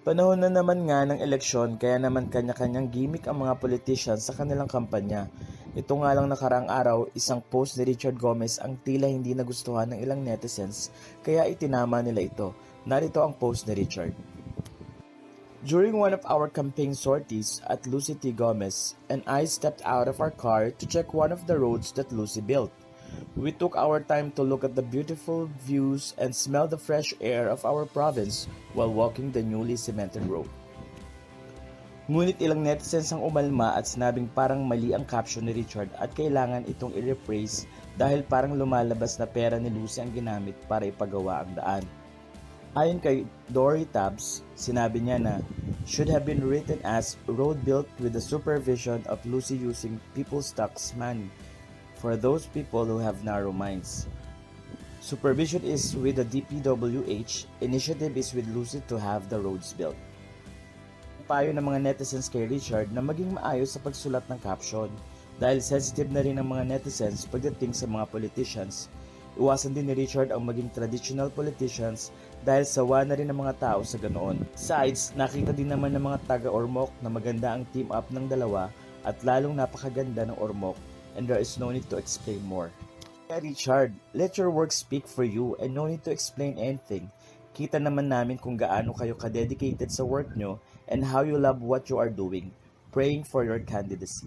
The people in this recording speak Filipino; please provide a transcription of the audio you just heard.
Panahon na naman nga ng eleksyon kaya naman kanya-kanyang gimmick ang mga politicians sa kanilang kampanya. Ito nga lang nakaraang araw, isang post ni Richard Gomez ang tila hindi nagustuhan ng ilang netizens kaya itinama nila ito. Narito ang post ni Richard. During one of our campaign sorties at Lucy T. Gomez and I stepped out of our car to check one of the roads that Lucy built. We took our time to look at the beautiful views and smell the fresh air of our province while walking the newly cemented road. Ngunit ilang netizens ang umalma at sinabing parang mali ang caption ni Richard at kailangan itong i-rephrase dahil parang lumalabas na pera ni Lucy ang ginamit para ipagawa ang daan. Ayon kay Dory Tabs, sinabi niya na should have been written as road built with the supervision of Lucy using people's tax money for those people who have narrow minds. Supervision is with the DPWH, initiative is with Lucy to have the roads built. Payo ng mga netizens kay Richard na maging maayos sa pagsulat ng caption dahil sensitive na rin ang mga netizens pagdating sa mga politicians. Iwasan din ni Richard ang maging traditional politicians dahil sawa na rin ang mga tao sa ganoon. Sides, nakita din naman ng mga taga-Ormoc na maganda ang team up ng dalawa at lalong napakaganda ng Ormoc and there is no need to explain more. Richard, let your work speak for you and no need to explain anything. Kita naman namin kung gaano kayo ka-dedicated sa work nyo and how you love what you are doing. Praying for your candidacy.